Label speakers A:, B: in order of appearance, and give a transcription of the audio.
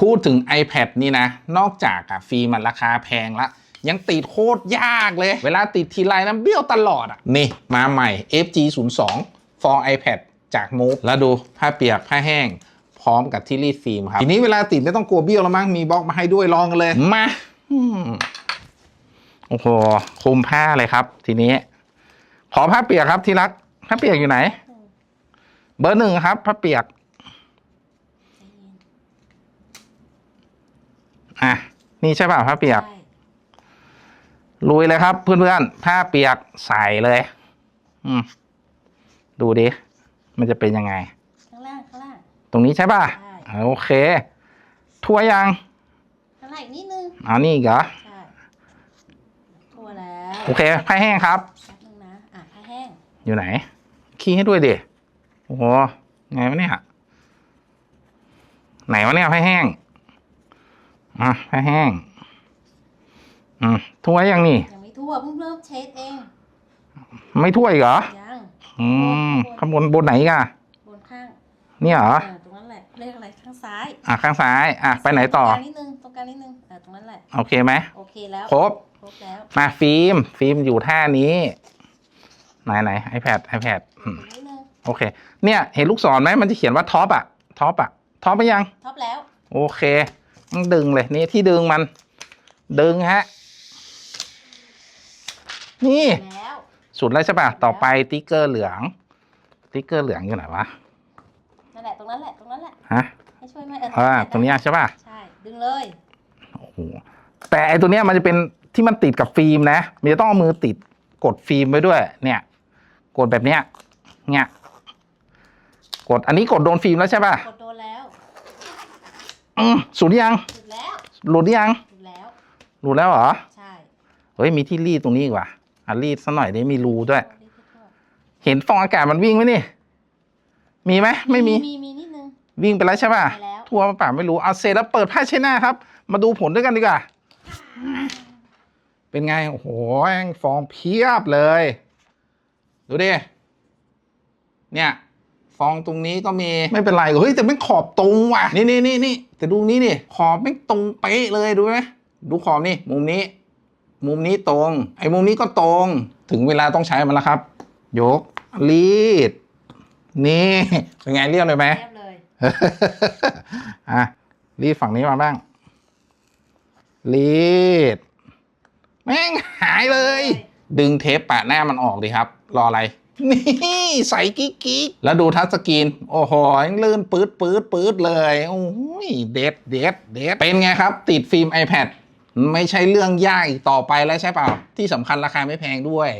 A: พูดถึง iPad นี่นะ นอกจากอะฟิล์มมันราคาแพงละยังติดโคตรยากเลย เวลาติดทีไรนะเบี้ยวตลอดอะ นี่มาใหม่ FG 0 2 for iPad จาก Move แล้วดูผ้าเปียกผ้าแห้ง พร้อมกับที่รีดฟิล์มครับ ทีนี้เวลาติดไม่ต้องกลัวเบี้ยวแล้วมั้งมีบล็อกมาให้ด้วยลองกันเลย มาอืมโอ้โหคลุมผ้าเลยครับ ทีนี้ ขอผ้าเปียกครับที่รักผ้าเปียกอยู่ไหน เบอร์หนึ่งครับผ้าเปียก อะ นี่ใช่ป่ะผ้าเปียก
B: ใช่
A: ลุยเลยครับ เพื่อนๆผ้าเปียกใส่เลย อืม ดูดิ มันจะเป็นยังไง
B: ข้างล่างข้างล่าง
A: ตรงนี้ใช่ป่ะ
B: ใช่
A: โอเค ทั่วยัง
B: ข้างล่างอีกนิดนึง
A: เอานี่อีกเหรอ
B: ใช่ทั่วแล้ว
A: โอเคผ้าแห้งครับ
B: แป๊บนึงนะ อะผ้าแห้ง
A: อยู่ไหน ขี้ให้ด้วยดิ โอ้โห ไงวะเนี่ย ไหนวะเนี่ยผ้าแห้ง อะผ้าแห้ง อืมทั่วยังนี่
B: ยังไม่ทั่วเพิ่งเริ่มเช็ดเอง
A: ไม่ทั่วอีกเหรอ
B: ยัง
A: อืมข้างบนบนไหนอีกอะ
B: บนข้าง
A: เนี่ยเหรอ
B: เออตรงนั้นแหละเลขอะไรข้างซ้าย
A: อะข้างซ้าย อะไปไหนต่อ
B: ตรงกลางนิดนึงตรงกลางนิดนึงเออตรงนั้นแหละ
A: โอเคไหม
B: โอเคแล้ว
A: ครบ
B: ครบแล้ว
A: มาฟิล์ม ฟิล์มอยู่ท่านี้ ไหนไหน iPad iPad อืม
B: อีกนิดนึง
A: โอเค เนี่ย เห็นลูกศรไหมมันจะเขียนว่าท็อปอะท็อปอะท็อปไปยัง
B: ท็อปแล้ว
A: โอเคต้อง ดึงเลยนี่ที่ดึงมัน ดึงฮะ นี่
B: แล้ว
A: สุดแล้วใช่ป่ะ ต่อไปติ๊กเกอร์เหลือง ติ๊กเกอร์เหลืองอยู่ไหนวะ
B: นั่นแหละตรงนั้นแหละตรงนั้นแหละ
A: ฮะ
B: ให้ช่วยไหมเออ
A: อ่า
B: ได้
A: ตรงเนี้ยใช่ป่ะ
B: ใช่ ดึงเลย
A: โอ้โหแต่ไอตัวเนี้ยมันจะเป็นที่มันติดกับฟิล์มนะ มันจะต้องเอามือติดกดฟิล์มไว้ด้วย เนี่ย กดแบบเนี้ย เนี่ย กดอันนี้กดโดนฟิล์มแล้วใช่ป่ะ
B: กดโดนแล้ว
A: อืมสุดยัง
B: หยุดแล้ว
A: หลุดยัง
B: หยุดแล้ว
A: หลุดแล้วเหรอ
B: ใช่
A: เฮ้ย มีที่รีดตรงนี้อีกว่ะอะรีดซะหน่อยได้มีรูด้วย
B: รีบทั่ว
A: เห็นฟองอากาศมันวิ่งไหมนี่ มีไหมไม่มี
B: มี มีนิดนึง
A: วิ่งไปแล้วใช่ป่ะ
B: ไปแล้ว
A: ทั่วมาป่าไม่รู้ เอาเสร็จแล้วเปิดผ้าเช็ดหน้าครับ มาดูผลด้วยกันดีกว่า เป็นไง โอ้โหแม่งฟองเพียบเลย ดูดิ เนี่ย ฟองตรงนี้ก็มีไม่เป็นไรเฮ้ยแต่ไม่งขอบตรงว่ะนี่นี่นี่นี่แต่ดูนี้นี่ขอบไม่งตรงเป๊ะเลยดูไหมดูขอบนี่มุมนี้ มุมนี้ตรง ไอ้มุมนี้ก็ตรง ถึงเวลาต้องใช้มันแล้วครับ ยกรีด นี่เป็นไงเรียบเลยไหม
B: เรียบเลย
A: อะรีดฝั่งนี้มาบ้างรีดแม่งหายเลย ดึงเทปปะหน้ามันออกดิครับ รออะไร นี่ใสกิ๊กกิ๊กแล้วดูทัชสกรีน โอ้โหลื่นปื๊ดปื๊ดปื๊ดเลยโอ้ยเด็ดเด็ดเด็ดเป็นไงครับ ติดฟิล์ม iPad ไม่ใช่เรื่องยากอีกต่อไปแล้วใช่เปล่า ที่สำคัญราคาไม่แพงด้วย